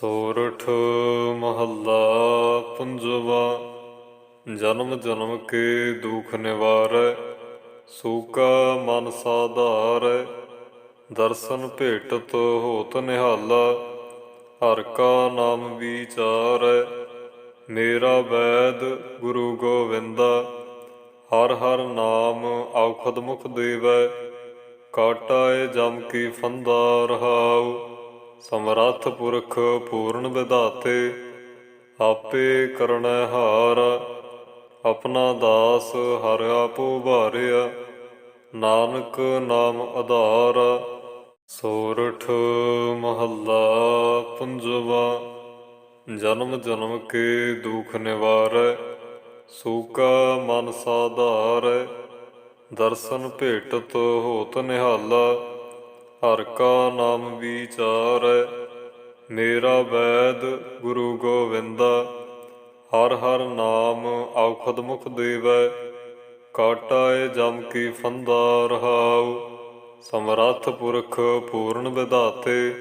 ਸੋਰਠ ਮਹੱਲਾ ਪੰਜਵਾ, ਜਨਮ ਜਨਮ ਕੇ ਦੁਖ ਨਿਵਾਰੈ, ਸੂਕਾ ਮਨ ਸਾਧਾਰੈ, ਦਰਸ਼ਨ ਭੇਟਤ ਹੋਤ ਨਿਹਾਲਾ, ਹਰ ਕਾ ਨਾਮ ਵਿਚਾਰੈ, ਮੇਰਾ ਵੈਦ ਗੁਰੂ ਗੋਵਿੰਦਾ, ਹਰ ਹਰ ਨਾਮ ਔਖਦ ਮੁਖ ਦੇਵੈ, ਕਾਟਾਏ ਜਮ ਕੀ ਫੰਦਾ ਰਹਾਉ। ਸਮਰੱਥ ਪੁਰਖ ਪੂਰਨ ਵਿਧਾਤੇ, ਆਪੇ ਕਰਣੈ ਹਾਰ। ਆਪਣਾ ਦਾਸ ਹਰਿਆ ਆਪੋ ਭਾਰਿਆ, ਨਾਨਕ ਨਾਮ ਆਧਾਰ। ਸੋਰਠ ਮਹੱਲਾ ਪੰਜਵਾ, ਜਨਮ ਜਨਮ ਕੇ ਦੁਖ ਨਿਵਾਰੈ, ਸੂਕਾ ਮਨ ਸਾਧਾਰੈ। ਦਰਸ਼ਨ ਭੇਟਤ ਹੋਤ ਨਿਹਾਲਾ ਹਰ ਕਾ ਨਾਮ ਵਿਚਾਰੈ, ਮੇਰਾ ਵੈਦ ਗੁਰੂ ਗੋਵਿੰਦਾ। ਹਰ ਹਰ ਨਾਮ ਔਖਦ ਮੁਖ ਦੇਵੈ, ਕਾਟਾਏ ਜਮ ਕੀ ਫੰਦਾ ਰਹਾਉ। ਸਮਰੱਥ ਪੁਰਖ ਪੂਰਨ ਵਿਧਾਤੇ,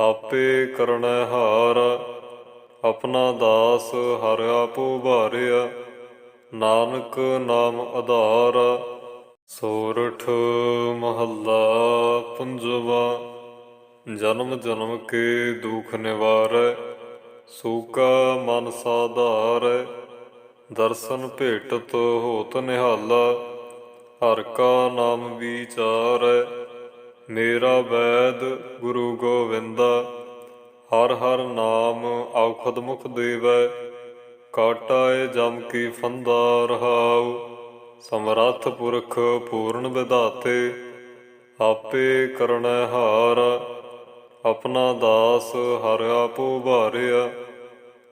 ਆਪੇ ਕਰਣੈ ਹਾਰ। ਆਪਣਾ ਦਾਸ ਹਰ ਆਪੋ ਭਾਰਿਆ, ਨਾਨਕ ਨਾਮ ਆਧਾਰ। ਸੋਰਠ ਮਹੱਲਾ ਪੰਜਵਾ, ਜਨਮ ਜਨਮ ਕੇ ਦੁਖ ਨਿਵਾਰੈ, ਸੂਕਾ ਮਨ ਸਾਧਾਰੈ, ਦਰਸ਼ਨ ਭੇਟਤ ਹੋਤ ਨਿਹਾਲਾ, ਹਰ ਕਾ ਨਾਮ ਵਿਚਾਰੈ, ਮੇਰਾ ਵੈਦ ਗੁਰੂ ਗੋਵਿੰਦਾ, ਹਰ ਹਰ ਨਾਮ ਔਖਦ ਮੁਖ ਦੇਵੈ, ਕਾਟਾਏ ਜਮ ਕੀ ਫੰਦਾ ਰਹਾਉ। ਸਮਰੱਥ ਪੁਰਖ ਪੂਰਨ ਵਿਧਾਤੇ, ਆਪੇ ਕਰਣੈ ਹਾਰ। ਆਪਣਾ ਦਾਸ ਹਰਿਆ ਭਾਰਿਆ,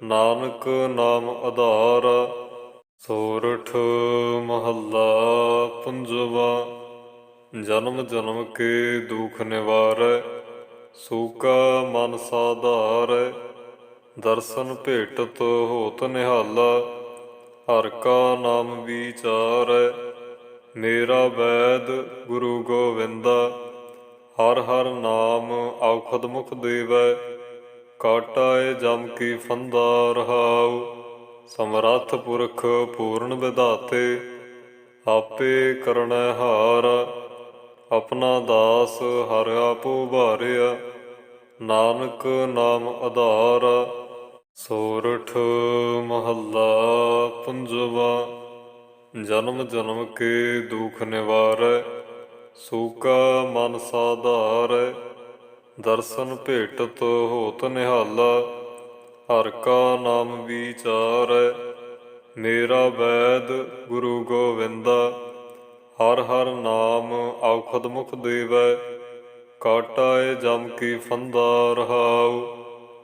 ਨਾਨਕ ਨਾਮ ਆਧਾਰ। ਸੋਰਠ ਮਹੱਲਾ ਪੰਜਵਾ, ਜਨਮ ਜਨਮ ਕੇ ਦੁਖ ਨਿਵਾਰੈ, ਸੂਕਾ ਮਨ ਸਾਧਾਰੈ। ਦਰਸ਼ਨ ਭੇਟਤ ਹੋਤ ਨਿਹਾਲਾ ਹਰ ਕਾ ਨਾਮ ਵਿਚਾਰੈ, ਮੇਰਾ ਵੈਦ ਗੁਰੂ ਗੋਵਿੰਦਾ। ਹਰ ਹਰ ਨਾਮ ਔਖਦ ਮੁਖ ਦੇਵੈ, ਕਾਟਾਏ ਜਮ ਕੀ ਫੰਦਾ ਰਹਾਉ। ਸਮਰੱਥ ਪੁਰਖ ਪੂਰਨ ਵਿਧਾਤੇ, ਆਪੇ ਕਰਣੈ ਹਾਰ। ਆਪਣਾ ਦਾਸ ਹਰ ਆਪੋ ਭਾਰਿਆ, ਨਾਨਕ ਨਾਮ ਆਧਾਰ। ਸੋਰਠ ਮਹੱਲਾ ਪੰਜਵਾ, ਜਨਮ ਜਨਮ ਕੇ ਦੁਖ ਨਿਵਾਰੈ, ਸੂਕਾ ਮਨ ਸਾਧਾਰੈ, ਦਰਸ਼ਨ ਭੇਟਤ ਹੋਤ ਨਿਹਾਲਾ, ਹਰ ਕਾ ਨਾਮ ਵਿਚਾਰੈ, ਮੇਰਾ ਵੈਦ ਗੁਰੂ ਗੋਵਿੰਦਾ, ਹਰ ਹਰ ਨਾਮ ਔਖਦ ਮੁਖ ਦੇਵੈ, ਕਾਟਾਏ ਜਮ ਕੀ ਫੰਦਾ ਰਹਾਉ।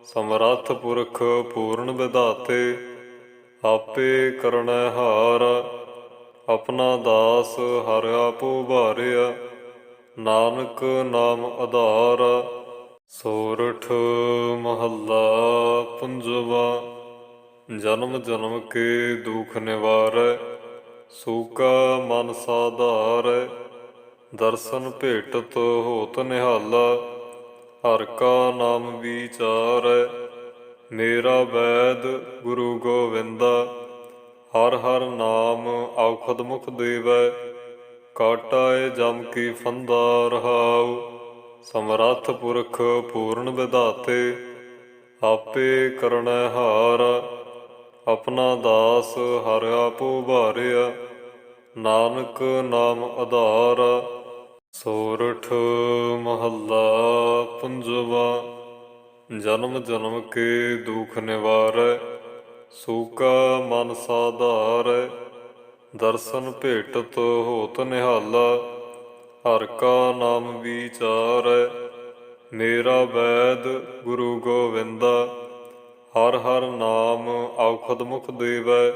ਸਮਰੱਥ ਪੁਰਖ ਪੂਰਨ ਵਿਧਾਤੇ, ਆਪੇ ਕਰਣੈ ਹਾਰ। ਆਪਣਾ ਦਾਸ ਹਰਿਆ ਆਪੋ ਭਾਰਿਆ, ਨਾਨਕ ਨਾਮ ਆਧਾਰ। ਸੋਰਠ ਮਹੱਲਾ ਪੰਜਵਾ, ਜਨਮ ਜਨਮ ਕੇ ਦੁਖ ਨਿਵਾਰੈ, ਸੂਕਾ ਮਨ ਸਾਧਾਰੈ। ਦਰਸ਼ਨ ਭੇਟਤ ਹੋਤ ਨਿਹਾਲਾ ਹਰ ਕਾ ਨਾਮ ਵਿਚਾਰੈ, ਮੇਰਾ ਵੈਦ ਗੁਰੂ ਗੋਵਿੰਦਾ। ਹਰ ਹਰ ਨਾਮ ਔਖਦ ਮੁਖ ਦੇਵੈ, ਕਾਟਾਏ ਜਮ ਕੀ ਫੰਦਾ ਰਹਾਉ। ਸਮਰੱਥ ਪੁਰਖ ਪੂਰਨ ਵਿਧਾਤੇ, ਆਪੇ ਕਰਣੈ ਹਾਰ। ਆਪਣਾ ਦਾਸ ਹਰ ਆਪੋ ਭਾਰਿਆ, ਨਾਨਕ ਨਾਮ ਆਧਾਰ। ਸੋਰਠ ਮਹੱਲਾ ਪੰਜਵਾ, ਜਨਮ ਜਨਮ ਕੇ ਦੁਖ ਨਿਵਾਰੈ, ਸੂਕਾ ਮਨ ਸਾਧਾਰੈ, ਦਰਸ਼ਨ ਭੇਟਤ ਹੋਤ ਨਿਹਾਲਾ, ਹਰ ਕਾ ਨਾਮ ਵਿਚਾਰੈ, ਮੇਰਾ ਵੈਦ ਗੁਰੂ ਗੋਵਿੰਦਾ, ਹਰ ਹਰ ਨਾਮ ਔਖਦ ਮੁਖ ਦੇਵੈ,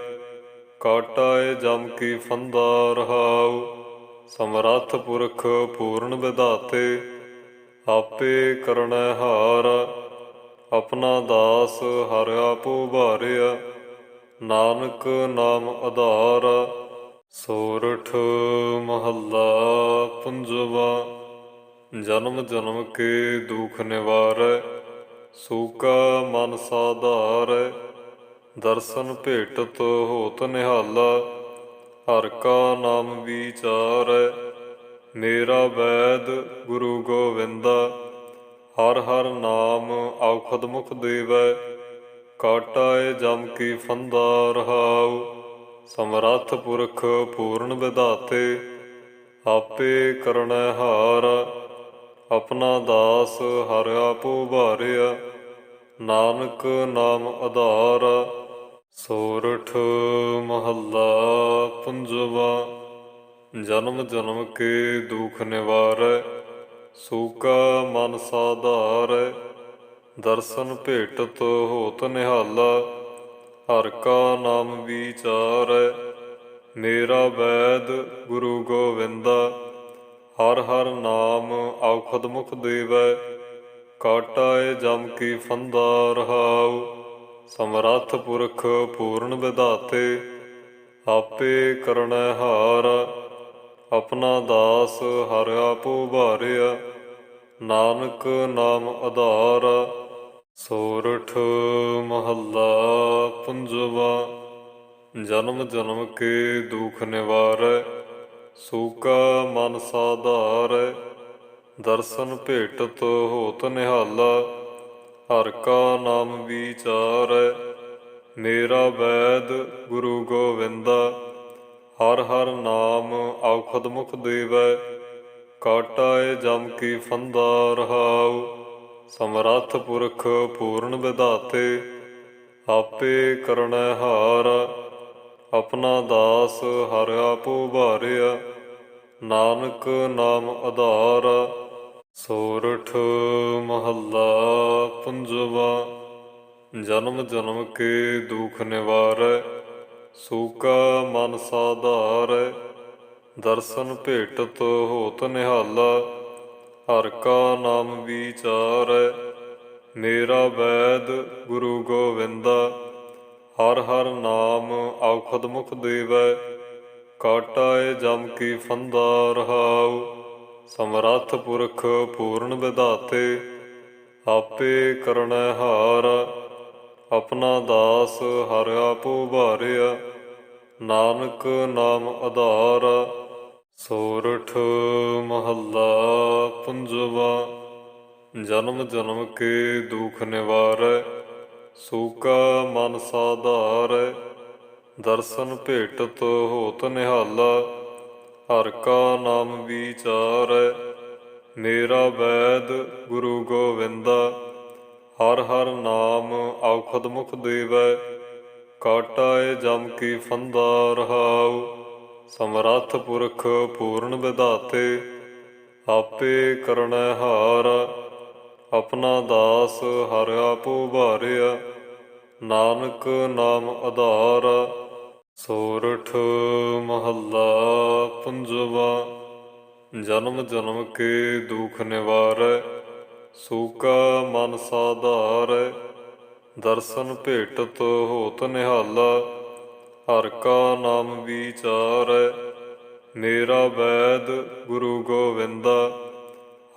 ਕਾਟਾਏ ਜਮ ਕੀ ਫੰਦਾ ਰਹਾਉ। ਸਮਰੱਥ ਪੁਰਖ ਪੂਰਨ ਵਿਧਾਤੇ, ਆਪੇ ਕਰਣੈ ਹਾਰ। ਆਪਣਾ ਦਾਸ ਹਰਿਆ ਆਪੋ ਭਾਰਿਆ, ਨਾਨਕ ਨਾਮ ਆਧਾਰ। ਸੋਰਠ ਮਹੱਲਾ ਪੰਜਵਾ, ਜਨਮ ਜਨਮ ਕੇ ਦੁਖ ਨਿਵਾਰੈ, ਸੂਕਾ ਮਨ ਸਾਧਾਰੈ। ਦਰਸ਼ਨ ਭੇਟਤ ਹੋਤ ਨਿਹਾਲਾ ਹਰ ਕਾ ਨਾਮ ਵਿਚਾਰੈ ਮੇਰਾ ਵੈਦ ਗੁਰੂ ਗੋਵਿੰਦਾ ਹਰ ਹਰ ਨਾਮ ਔਖਦ ਮੁਖ ਦੇਵੈ। ਕਾਟਾਏ ਜਮ ਕੀ ਫੰਦਾ ਰਹਾਉ। ਸਮਰੱਥ ਪੁਰਖ ਪੂਰਨ ਵਿਧਾਤੇ। ਆਪੇ ਕਰਣੈ ਹਾਰ। ਆਪਣਾ ਦਾਸ ਹਰ ਆਪੋ ਭਾਰਿਆ। ਨਾਨਕ ਨਾਮ ਆਧਾਰ। ਸੋਰਠ ਮਹੱਲਾ ਪੰਜਵਾ, ਜਨਮ ਜਨਮ ਕੇ ਦੁਖ ਨਿਵਾਰੈ, ਸੂਕਾ ਮਨ ਸਾਧਾਰੈ, ਦਰਸ਼ਨ ਭੇਟਤ ਹੋਤ ਨਿਹਾਲਾ, ਹਰ ਕਾ ਨਾਮ ਵਿਚਾਰੈ, ਮੇਰਾ ਵੈਦ ਗੁਰੂ ਗੋਵਿੰਦਾ, ਹਰ ਹਰ ਨਾਮ ਔਖਦ ਮੁਖ ਦੇਵੈ, ਕਾਟਾਏ ਜਮ ਕੀ ਫੰਦਾ ਰਹਾਉ। ਸਮਰੱਥ ਪੁਰਖ ਪੂਰਨ ਵਿਧਾਤੇ, ਆਪੇ ਕਰਣੈ ਹਾਰ। ਆਪਣਾ ਦਾਸ ਹਰਿਆ ਆਪੋ ਭਾਰਿਆ, ਨਾਨਕ ਨਾਮ ਆਧਾਰ। ਸੋਰਠ ਮਹੱਲਾ ਪੰਜਵਾ, ਜਨਮ ਜਨਮ ਕੇ ਦੁਖ ਨਿਵਾਰੈ, ਸੂਕਾ ਮਨ ਸਾਧਾਰੈ, ਦਰਸ਼ਨ ਭੇਟਤ ਹੋਤ ਨਿਹਾਲਾ। ਹਰ ਕਾ ਨਾਮ ਵਿਚਾਰੈ, ਮੇਰਾ ਵੈਦ ਗੁਰੂ ਗੋਵਿੰਦਾ। ਹਰ ਹਰ ਨਾਮ ਔਖਦ ਮੁਖ ਦੇਵੈ, ਕਾਟਾਏ ਜਮ ਕੀ ਫੰਦਾ ਰਹਾਉ। ਸਮਰੱਥ ਪੁਰਖ ਪੂਰਨ ਵਿਧਾਤੇ, ਆਪੇ ਕਰਣੈ ਹਾਰ। ਆਪਣਾ ਦਾਸ ਹਰ ਆਪੋ ਭਾਰਿਆ, ਨਾਨਕ ਨਾਮ ਆਧਾਰ। ਸੋਰਠ ਮਹੱਲਾ ਪੰਜਵਾ, ਜਨਮ ਜਨਮ ਕੇ ਦੁਖ ਨਿਵਾਰੈ, ਸੂਕਾ ਮਨ ਸਾਧਾਰੈ, ਦਰਸ਼ਨ ਭੇਟਤ ਹੋਤ ਨਿਹਾਲਾ, ਹਰ ਕਾ ਨਾਮ ਵਿਚਾਰੈ, ਮੇਰਾ ਵੈਦ ਗੁਰੂ ਗੋਵਿੰਦਾ, ਹਰ ਹਰ ਨਾਮ ਔਖਦ ਮੁਖ ਦੇਵੈ, ਕਾਟਾਏ ਜਮ ਕੀ ਫੰਦਾ ਰਹਾਉ। ਸਮਰੱਥ ਪੁਰਖ ਪੂਰਨ ਵਿਧਾਤੇ, ਆਪੇ ਕਰਣੈ ਹਾਰ। ਆਪਣਾ ਦਾਸ ਹਰ ਆਪੋ ਭਾਰਿਆ, ਨਾਨਕ ਨਾਮ ਆਧਾਰ। ਸੋਰਠ ਮਹੱਲਾ ਪੰਜਵਾ, ਜਨਮ ਜਨਮ ਕੇ ਦੁਖ ਨਿਵਾਰੈ, ਸੂਕਾ ਮਨ ਸਾਧਾਰੈ। ਦਰਸ਼ਨ ਭੇਟਤ ਹੋਤ ਨਿਹਾਲਾ ਹਰ ਕਾ ਨਾਮ ਵਿਚਾਰੈ, ਮੇਰਾ ਵੈਦ ਗੁਰੂ ਗੋਵਿੰਦਾ। ਹਰ ਹਰ ਨਾਮ ਔਖਦ ਮੁਖ ਦੇਵੈ, ਕਾਟਾਏ ਜਮ ਕੀ ਫੰਦਾ ਰਹਾਉ। ਸਮਰੱਥ ਪੁਰਖ ਪੂਰਨ ਵਿਧਾਤੇ, ਆਪੇ ਕਰਣੈ ਹਾਰ। ਆਪਣਾ ਦਾਸ ਹਰ ਆਪੋ ਭਾਰਿਆ, ਨਾਨਕ ਨਾਮ ਆਧਾਰ। ਸੋਰਠ ਮਹੱਲਾ ਪੰਜਵਾ, ਜਨਮ ਜਨਮ ਕੇ ਦੁਖ ਨਿਵਾਰੈ, ਸੂਕਾ ਮਨ ਸਾਧਾਰੈ, ਦਰਸ਼ਨ ਭੇਟਤ ਹੋਤ ਨਿਹਾਲਾ, ਹਰ ਕਾ ਨਾਮ ਵਿਚਾਰੈ, ਮੇਰਾ ਵੈਦ ਗੁਰੂ ਗੋਵਿੰਦਾ,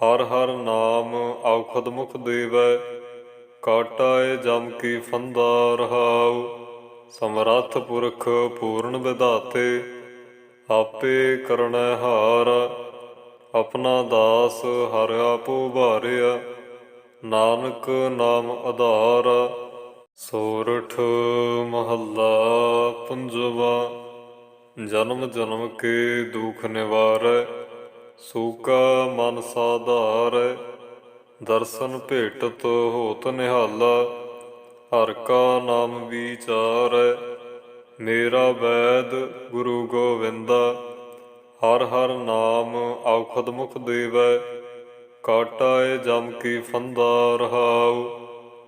ਹਰ ਹਰ ਨਾਮ ਔਖਦ ਮੁਖ ਦੇਵੈ, ਕਾਟਾਏ ਜਮ ਕੀ ਫੰਦਾ ਰਹਾਉ। ਸਮਰੱਥ ਪੁਰਖ ਪੂਰਨ ਵਿਧਾਤੇ, ਆਪੇ ਕਰਣੈ ਹਾਰ। ਆਪਣਾ ਦਾਸ ਹਰਿਆ ਆਪੋ ਭਾਰਿਆ, ਨਾਨਕ ਨਾਮ ਆਧਾਰ। ਸੋਰਠ ਮਹੱਲਾ ਪੰਜਵਾ, ਜਨਮ ਜਨਮ ਕੇ ਦੁਖ ਨਿਵਾਰੈ, ਸੂਕਾ ਮਨ ਸਾਧਾਰੈ। ਦਰਸ਼ਨ ਭੇਟਤ ਹੋਤ ਨਿਹਾਲਾ ਹਰ ਕਾ ਨਾਮ ਵਿਚਾਰੈ, ਮੇਰਾ ਵੈਦ ਗੁਰੂ ਗੋਵਿੰਦਾ। ਹਰ ਹਰ ਨਾਮ ਔਖਦ ਮੁਖ ਦੇਵੈ, ਕਾਟਾਏ ਜਮ ਕੀ ਫੰਦਾ ਰਹਾਉ।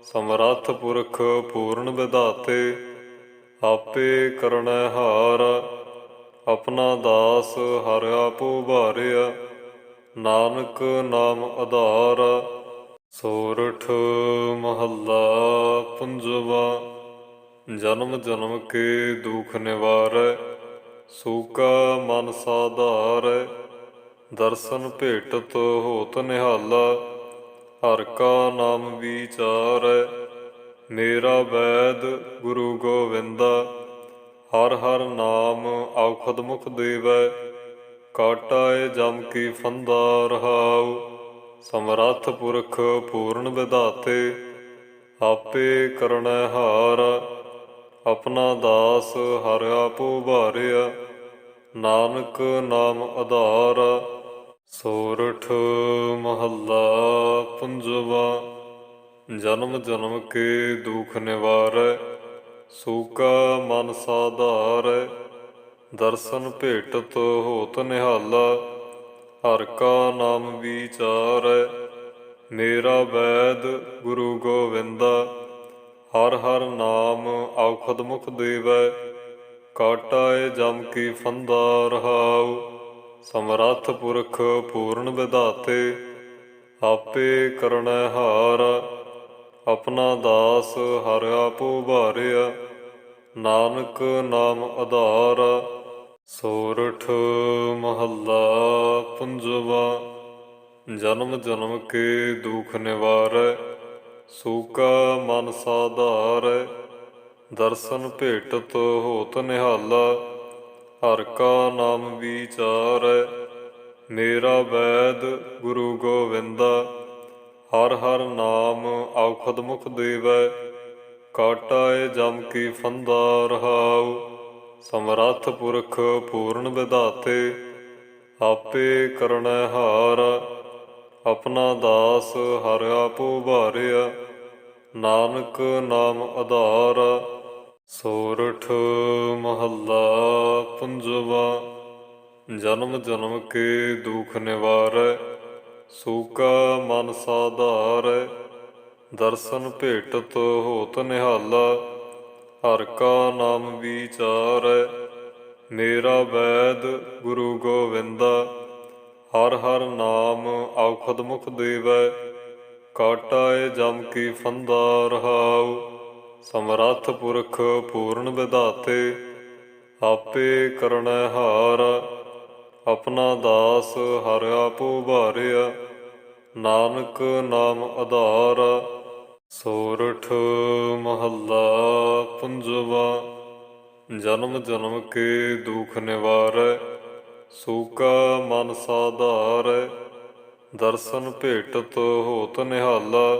ਸਮਰੱਥ ਪੁਰਖ ਪੂਰਨ ਵਿਧਾਤੇ, ਆਪੇ ਕਰਣੈ ਹਾਰ। ਆਪਣਾ ਦਾਸ ਹਰ ਆਪੋ ਭਾਰਿਆ, ਨਾਨਕ ਨਾਮ ਆਧਾਰ। ਸੋਰਠ ਮਹੱਲਾ ਪੰਜਵਾ, ਜਨਮ ਜਨਮ ਕੇ ਦੁਖ ਨਿਵਾਰੈ, ਸੂਕਾ ਮਨ ਸਾਧਾਰੈ, ਦਰਸ਼ਨ ਭੇਟਤ ਹੋਤ ਨਿਹਾਲਾ, ਹਰ ਕਾ ਨਾਮ ਵਿਚਾਰੈ, ਮੇਰਾ ਵੈਦ ਗੁਰੂ ਗੋਵਿੰਦਾ, ਹਰ ਹਰ ਨਾਮ ਔਖਦ ਮੁਖ ਦੇਵੈ, ਕਾਟਾਏ ਜਮ ਕੀ ਫੰਦਾ ਰਹਾਉ। ਸਮਰੱਥ ਪੁਰਖ ਪੂਰਨ ਵਿਧਾਤੇ, ਆਪੇ ਕਰਣੈ ਹਾਰ। ਆਪਣਾ ਦਾਸ ਹਰਿਆ ਆਪੋ ਭਾਰਿਆ, ਨਾਨਕ ਨਾਮ ਆਧਾਰ। ਸੋਰਠ ਮਹੱਲਾ ਪੰਜਵਾ, ਜਨਮ ਜਨਮ ਕੇ ਦੁਖ ਨਿਵਾਰੈ, ਸੂਕਾ ਮਨ ਸਾਧਾਰੈ। ਦਰਸ਼ਨ ਭੇਟਤ ਹੋਤ ਨਿਹਾਲਾ ਹਰ ਕਾ ਨਾਮ ਵਿਚਾਰੈ, ਮੇਰਾ ਵੈਦ ਗੁਰੂ ਗੋਵਿੰਦਾ। ਹਰ ਹਰ ਨਾਮ ਔਖਦ ਮੁਖ ਦੇਵੈ, ਕਾਟਾਏ ਜਮ ਕੀ ਫੰਦਾ ਰਹਾਉ। ਸਮਰੱਥ ਪੁਰਖ ਪੂਰਨ ਵਿਧਾਤੇ, ਆਪੇ ਕਰਣੈ ਹਾਰ। ਆਪਣਾ ਦਾਸ ਹਰ ਆਪੋ ਭਾਰਿਆ, ਨਾਨਕ ਨਾਮ ਆਧਾਰ। ਸੋਰਠ ਮਹੱਲਾ ਪੰਜਵਾ, ਜਨਮ ਜਨਮ ਕੇ ਦੁਖ ਨਿਵਾਰੈ, ਸੂਕਾ ਮਨ ਸਾਧਾਰੈ, ਦਰਸ਼ਨ ਭੇਟਤ ਹੋਤ ਨਿਹਾਲਾ, ਹਰ ਕਾ ਨਾਮ ਵਿਚਾਰੈ, ਮੇਰਾ ਵੈਦ ਗੁਰੂ ਗੋਵਿੰਦਾ, ਹਰ ਹਰ ਨਾਮ ਔਖਦ ਮੁਖ ਦੇਵੈ, ਕਾਟਾਏ ਜਮ ਕੀ ਫੰਦਾ ਰਹਾਉ। ਸਮਰੱਥ ਪੁਰਖ ਪੂਰਨ ਵਿਧਾਤੇ, ਆਪੇ ਕਰਣੈ ਹਾਰ। ਆਪਣਾ ਦਾਸ ਹਰਿਆ ਆਪੋ ਭਾਰਿਆ, ਨਾਨਕ ਨਾਮ ਆਧਾਰ। ਸੋਰਠ ਮਹੱਲਾ ਪੰਜਵਾ, ਜਨਮ ਜਨਮ ਕੇ ਦੁਖ ਨਿਵਾਰੈ, ਸੂਕਾ ਮਨ ਸਾਧਾਰੈ। ਦਰਸ਼ਨ ਭੇਟਤ ਹੋਤ ਨਿਹਾਲਾ ਹਰ ਕਾ ਨਾਮ ਵਿਚਾਰੈ, ਮੇਰਾ ਵੈਦ ਗੁਰੂ ਗੋਵਿੰਦਾ। ਹਰ ਹਰ ਨਾਮ ਔਖਦ ਮੁਖ ਦੇਵੈ, ਕਾਟਾਏ ਜਮ ਕੀ ਫੰਦਾ ਰਹਾਉ। ਸਮਰੱਥ ਪੁਰਖ ਪੂਰਨ ਵਿਧਾਤੇ, ਆਪੇ ਕਰਣੈ ਹਾਰ। ਆਪਣਾ ਦਾਸ ਹਰ ਆਪੋ ਭਾਰਿਆ, ਨਾਨਕ ਨਾਮ ਆਧਾਰ। ਸੋਰਠ ਮਹੱਲਾ ਪੰਜਵਾ, ਜਨਮ ਜਨਮ ਕੇ ਦੁਖ ਨਿਵਾਰੈ, ਸੂਕਾ ਮਨ ਸਾਧਾਰੈ, ਦਰਸ਼ਨ ਭੇਟਤ ਹੋਤ ਨਿਹਾਲਾ,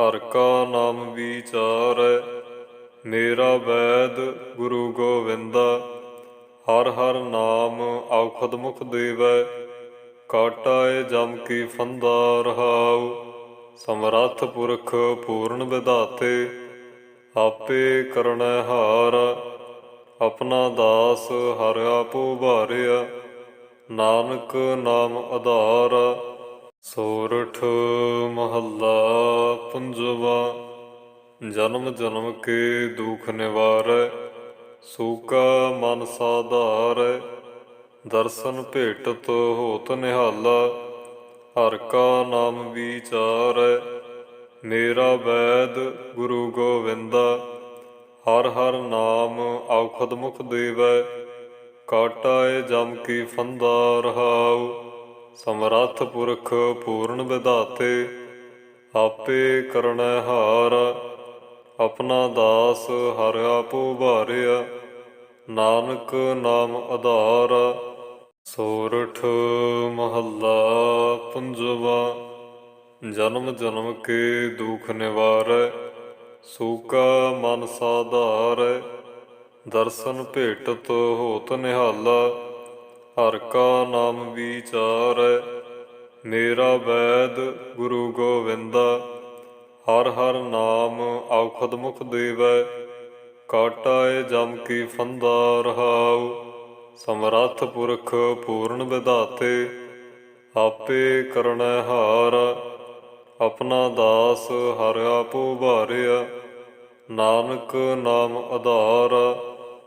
ਹਰ ਕਾ ਨਾਮ ਵਿਚਾਰੈ, ਮੇਰਾ ਵੈਦ ਗੁਰੂ ਗੋਵਿੰਦਾ, ਹਰ ਹਰ ਨਾਮ ਔਖਦ ਮੁਖ ਦੇਵੈ, ਕਾਟਾਏ ਜਮ ਕੀ ਫੰਦਾ ਰਹਾਉ। ਸਮਰੱਥ ਪੁਰਖ ਪੂਰਨ ਵਿਧਾਤੇ, ਆਪੇ ਕਰਣੈ ਹਾਰ। ਆਪਣਾ ਦਾਸ ਹਰਿਆ ਭਾਰਿਆ, ਨਾਨਕ ਨਾਮ ਆਧਾਰ। ਸੋਰਠ ਮਹੱਲਾ ਪੰਜਵਾ, ਜਨਮ ਜਨਮ ਕੇ ਦੁਖ ਨਿਵਾਰੈ, ਸੂਕਾ ਮਨ ਸਾਧਾਰੈ। ਦਰਸ਼ਨ ਭੇਟਤ ਹੋਤ ਨਿਹਾਲਾ ਹਰ ਕਾ ਨਾਮ ਵਿਚਾਰੈ, ਮੇਰਾ ਵੈਦ ਗੁਰੂ ਗੋਵਿੰਦਾ। ਹਰ ਹਰ ਨਾਮ ਔਖਦ ਮੁਖ ਦੇਵੈ, ਕਾਟਾਏ ਜਮ ਕੀ ਫੰਦਾ ਰਹਾਉ। ਸਮਰੱਥ ਪੁਰਖ ਪੂਰਨ ਵਿਧਾਤੇ, ਆਪੇ ਕਰਣੈ ਹਾਰ। ਆਪਣਾ ਦਾਸ ਹਰ ਆਪੋ ਭਾਰਿਆ, ਨਾਨਕ ਨਾਮ ਆਧਾਰ। ਸੋਰਠ ਮਹੱਲਾ ਪੰਜਵਾ, ਜਨਮ ਜਨਮ ਕੇ ਦੁਖ ਨਿਵਾਰੈ, ਸੂਕਾ ਮਨ ਸਾਧਾਰੈ, ਦਰਸ਼ਨ ਭੇਟਤ ਹੋਤ ਨਿਹਾਲਾ, ਹਰ ਕਾ ਨਾਮ ਵਿਚਾਰੈ, ਮੇਰਾ ਵੈਦ ਗੁਰੂ ਗੋਵਿੰਦਾ, ਹਰ ਹਰ ਨਾਮ ਔਖਦ ਮੁਖ ਦੇਵੈ, ਕਾਟਾਏ ਜਮ ਕੀ ਫੰਦਾ ਰਹਾਉ। ਸਮਰੱਥ ਪੁਰਖ ਪੂਰਨ ਵਿਧਾਤੇ, ਆਪੇ ਕਰਣੈ ਹਾਰ। ਆਪਣਾ ਦਾਸ ਹਰ ਆਪੋ ਭਾਰਿਆ, ਨਾਨਕ ਨਾਮ ਆਧਾਰ।